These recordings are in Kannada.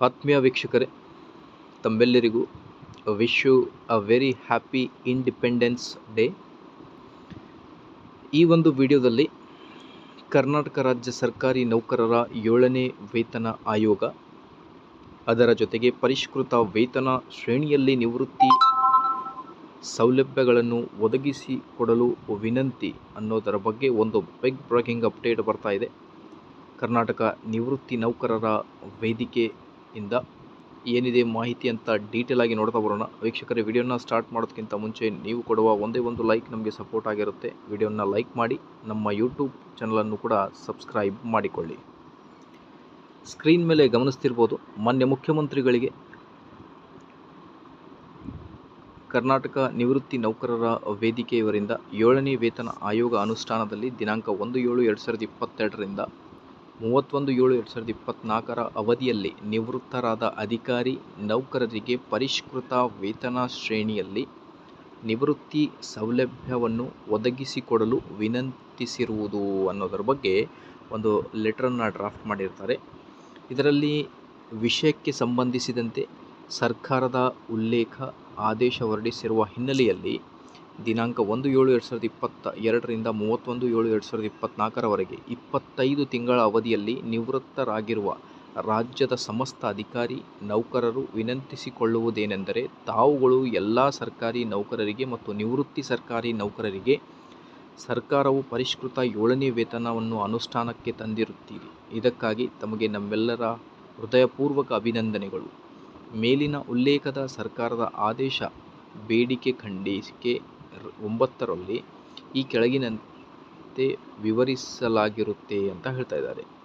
ಆತ್ಮೀಯ ವೀಕ್ಷಕರೇ, ತಮ್ಮೆಲ್ಲರಿಗೂ wish you a very happy Independence Day. ಈ ಒಂದು ವಿಡಿಯೋದಲ್ಲಿ ಕರ್ನಾಟಕ ರಾಜ್ಯ ಸರ್ಕಾರಿ ನೌಕರರ ಏಳನೇ ವೇತನ ಆಯೋಗ, ಅದರ ಜೊತೆಗೆ ಪರಿಷ್ಕೃತ ವೇತನ ಶ್ರೇಣಿಯಲ್ಲಿ ನಿವೃತ್ತಿ ಸೌಲಭ್ಯಗಳನ್ನು ಒದಗಿಸಿಕೊಡಲು ವಿನಂತಿ ಅನ್ನೋದರ ಬಗ್ಗೆ ಒಂದು ಬಿಗ್ ಬ್ರೇಕಿಂಗ್ ಅಪ್ಡೇಟ್ ಬರ್ತಾ ಇದೆ. ಕರ್ನಾಟಕ ನಿವೃತ್ತಿ ನೌಕರರ ವೇದಿಕೆಯಿಂದ ಏನಿದೆ ಮಾಹಿತಿ ಅಂತ ಡೀಟೇಲ್ ಆಗಿ ನೋಡ್ತಾ ಬರೋಣ. ವೀಕ್ಷಕರೇ ವಿಡಿಯೋನ ಸ್ಟಾರ್ಟ್ ಮಾಡೋದಕ್ಕಿಂತ ಮುಂಚೆ ನೀವು ಕೊಡುವ ಒಂದೇ ಒಂದು ಲೈಕ್ ನಮಗೆ ಸಪೋರ್ಟ್ ಆಗಿರುತ್ತೆ. ವಿಡಿಯೋನ ಲೈಕ್ ಮಾಡಿ, ನಮ್ಮ ಯೂಟ್ಯೂಬ್ ಚಾನಲನ್ನು ಕೂಡ ಸಬ್ಸ್ಕ್ರೈಬ್ ಮಾಡಿಕೊಳ್ಳಿ. ಸ್ಕ್ರೀನ್ ಮೇಲೆ ಗಮನಿಸ್ತಿರ್ಬೋದು, ಮಾನ್ಯ ಮುಖ್ಯಮಂತ್ರಿಗಳಿಗೆ ಕರ್ನಾಟಕ ನಿವೃತ್ತಿ ನೌಕರರ ವೇದಿಕೆಯವರಿಂದ ಏಳನೇ ವೇತನ ಆಯೋಗ ಅನುಷ್ಠಾನದಲ್ಲಿ ದಿನಾಂಕ ಒಂದು ಏಳು ಎರಡು ಸಾವಿರದ ಇಪ್ಪತ್ತೆರಡರಿಂದ ಮೂವತ್ತೊಂದು ಏಳು ಎರಡು ಸಾವಿರದ ಇಪ್ಪತ್ತ್ನಾಲ್ಕರ ಅವಧಿಯಲ್ಲಿ ನಿವೃತ್ತರಾದ ಅಧಿಕಾರಿ ನೌಕರರಿಗೆ ಪರಿಷ್ಕೃತ ವೇತನ ಶ್ರೇಣಿಯಲ್ಲಿ ನಿವೃತ್ತಿ ಸೌಲಭ್ಯವನ್ನು ಒದಗಿಸಿಕೊಡಲು ವಿನಂತಿಸಿರುವುದು ಅನ್ನೋದರ ಬಗ್ಗೆ ಒಂದು ಲೆಟ್ರನ್ನು ಡ್ರಾಫ್ಟ್ ಮಾಡಿರ್ತಾರೆ. ಇದರಲ್ಲಿ ವಿಷಯಕ್ಕೆ ಸಂಬಂಧಿಸಿದಂತೆ ಸರ್ಕಾರದ ಉಲ್ಲೇಖ ಆದೇಶ ಹೊರಡಿಸಿರುವ ಹಿನ್ನೆಲೆಯಲ್ಲಿ ದಿನಾಂಕ ಒಂದು ಏಳು ಎರಡು ಸಾವಿರದ ಇಪ್ಪತ್ತ ಎರಡರಿಂದ ಮೂವತ್ತೊಂದು ಏಳು ಎರಡು ಸಾವಿರದ ಇಪ್ಪತ್ತ್ನಾಲ್ಕರವರೆಗೆ ಇಪ್ಪತ್ತೈದು ತಿಂಗಳ ಅವಧಿಯಲ್ಲಿ ನಿವೃತ್ತರಾಗಿರುವ ರಾಜ್ಯದ ಸಮಸ್ತ ಅಧಿಕಾರಿ, ನೌಕರರು ವಿನಂತಿಸಿಕೊಳ್ಳುವುದೇನೆಂದರೆ ತಾವುಗಳು ಎಲ್ಲ ಸರ್ಕಾರಿ ನೌಕರರಿಗೆ ಮತ್ತು ನಿವೃತ್ತಿ ಸರ್ಕಾರಿ ನೌಕರರಿಗೆ ಸರ್ಕಾರವು ಪರಿಷ್ಕೃತ ಏಳನೇ ವೇತನವನ್ನು ಅನುಷ್ಠಾನಕ್ಕೆ ತಂದಿರುತ್ತೀರಿ. ಇದಕ್ಕಾಗಿ ತಮಗೆ ನಮ್ಮೆಲ್ಲರ ಹೃದಯಪೂರ್ವಕ ಅಭಿನಂದನೆಗಳು. ಮೇಲಿನ ಉಲ್ಲೇಖದ ಸರ್ಕಾರದ ಆದೇಶ, ಬೇಡಿಕೆ ಖಂಡಿಕೆ ಒಂಬತ್ತರಲ್ಲಿ ಈ ಕೆಳಗಿನಂತೆ ವಿವರಿಸಲಾಗಿರುತ್ತೆ ಅಂತ ಹೇಳ್ತಾ ಇದ್ದಾರೆ.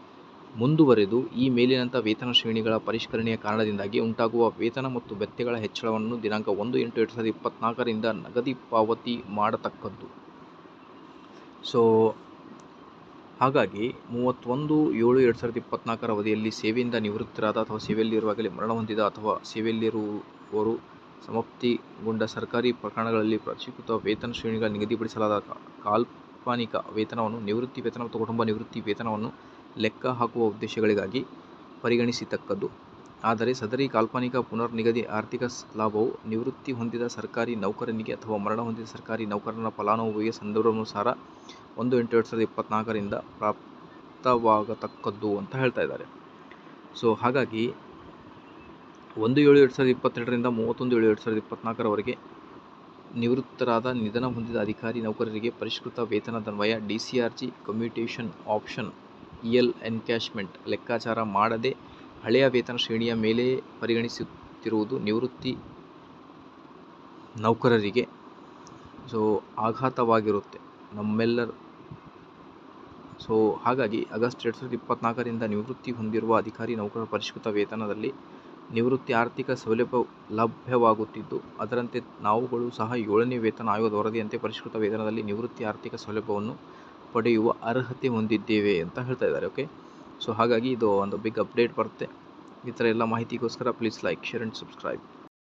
ಮುಂದುವರೆದು ಈ ಮೇಲಿನಂಥ ವೇತನ ಶ್ರೇಣಿಗಳ ಪರಿಷ್ಕರಣೆಯ ಕಾರಣದಿಂದಾಗಿ ಉಂಟಾಗುವ ವೇತನ ಮತ್ತು ಭತ್ಯೆಗಳ ಹೆಚ್ಚಳವನ್ನು ದಿನಾಂಕ ಒಂದು ಎಂಟು ಎರಡು ಸಾವಿರದ ಇಪ್ಪತ್ತ್ನಾಲ್ಕರಿಂದ ನಗದಿ ಪಾವತಿ ಮಾಡತಕ್ಕದ್ದು. ಸೊ, ಹಾಗಾಗಿ ಮೂವತ್ತೊಂದು ಏಳು ಎರಡು ಸಾವಿರದ ಇಪ್ಪತ್ತ್ನಾಲ್ಕರ ಅವಧಿಯಲ್ಲಿ ಸೇವೆಯಿಂದ ನಿವೃತ್ತರಾದ ಅಥವಾ ಸೇವೆಯಲ್ಲಿರುವಾಗಲೇ ಮರಣ ಹೊಂದಿದ ಅಥವಾ ಸೇವೆಯಲ್ಲಿರುವವರು ಸಮಾಪ್ತಿಗೊಂಡ ಸರ್ಕಾರಿ ಪ್ರಕರಣಗಳಲ್ಲಿ ಪರಿಷ್ಕೃತ ವೇತನ ಶ್ರೇಣಿಗಳ ನಿಗದಿಪಡಿಸಲಾದ ಕಾಲ್ಪನಿಕ ವೇತನವನ್ನು ನಿವೃತ್ತಿ ವೇತನ ಮತ್ತು ಕುಟುಂಬ ನಿವೃತ್ತಿ ವೇತನವನ್ನು ಲೆಕ್ಕ ಹಾಕುವ ಉದ್ದೇಶಗಳಿಗಾಗಿ ಪರಿಗಣಿಸತಕ್ಕದ್ದು. ಆದರೆ ಸದರಿ ಕಾಲ್ಪನಿಕ ಪುನರ್ ನಿಗದಿ ಆರ್ಥಿಕ ಲಾಭವು ನಿವೃತ್ತಿ ಹೊಂದಿದ ಸರ್ಕಾರಿ ನೌಕರನಿಗೆ ಅಥವಾ ಮರಣ ಹೊಂದಿದ ಸರ್ಕಾರಿ ನೌಕರನ ಫಲಾನುಭವಿಗೆ ಸಂದರ್ಭಾನುಸಾರ ಒಂದು ಎಂಟು ಎರಡು ಸಾವಿರದ ಇಪ್ಪತ್ತ್ನಾಲ್ಕರಿಂದ ಪ್ರಾಪ್ತವಾಗತಕ್ಕದ್ದು ಅಂತ ಹೇಳ್ತಾ ಇದ್ದಾರೆ. ಸೊ ಹಾಗಾಗಿ ಒಂದು ಏಳು ಎರಡು ಸಾವಿರದ ಇಪ್ಪತ್ತೆರಡರಿಂದ ಮೂವತ್ತೊಂದು ಏಳು ಎರಡು ಸಾವಿರದ ಇಪ್ಪತ್ತ್ನಾಲ್ಕರವರೆಗೆ ನಿವೃತ್ತರಾದ ನಿಧನ ಹೊಂದಿದ ಅಧಿಕಾರಿ ನೌಕರರಿಗೆ ಪರಿಷ್ಕೃತ ವೇತನದನ್ವಯ D C R G commutation option E L encashment ಲೆಕ್ಕಾಚಾರ ಮಾಡದೆ ಹಳೆಯ ವೇತನ ಶ್ರೇಣಿಯ ಮೇಲೆ ಪರಿಗಣಿಸುತ್ತಿರುವುದು ನಿವೃತ್ತಿ ನೌಕರರಿಗೆ ಸೊ ಆಘಾತವಾಗಿರುತ್ತೆ ನಮ್ಮೆಲ್ಲರ ಸೊ ಹಾಗಾಗಿ ಆಗಸ್ಟ್ ಎರಡು ಸಾವಿರದ ಇಪ್ಪತ್ತ್ನಾಲ್ಕರಿಂದ ನಿವೃತ್ತಿ ಹೊಂದಿರುವ ಅಧಿಕಾರಿ ನೌಕರರ ಪರಿಷ್ಕೃತ ವೇತನದಲ್ಲಿ ನಿವೃತ್ತಿ ಆರ್ಥಿಕ ಸೌಲಭ್ಯ ಲಭ್ಯವಾಗುತ್ತಿದ್ದು, ಅದರಂತೆ ನಾವುಗಳು ಸಹ ಏಳನೇ ವೇತನ ಆಯೋಗದ ವರದಿಯಂತೆ ಪರಿಷ್ಕೃತ ವೇತನದಲ್ಲಿ ನಿವೃತ್ತಿ ಆರ್ಥಿಕ ಸೌಲಭ್ಯವನ್ನು ಪಡೆಯುವ ಅರ್ಹತೆ ಹೊಂದಿದ್ದೇವೆ ಅಂತ ಹೇಳ್ತಾ ಇದ್ದಾರೆ ಓಕೆ ಸೊ ಹಾಗಾಗಿ ಇದು ಒಂದು ಬಿಗ್ ಅಪ್ಡೇಟ್ ಬರುತ್ತೆ. ಈ ಥರ ಎಲ್ಲ ಮಾಹಿತಿಗೋಸ್ಕರ please like share and subscribe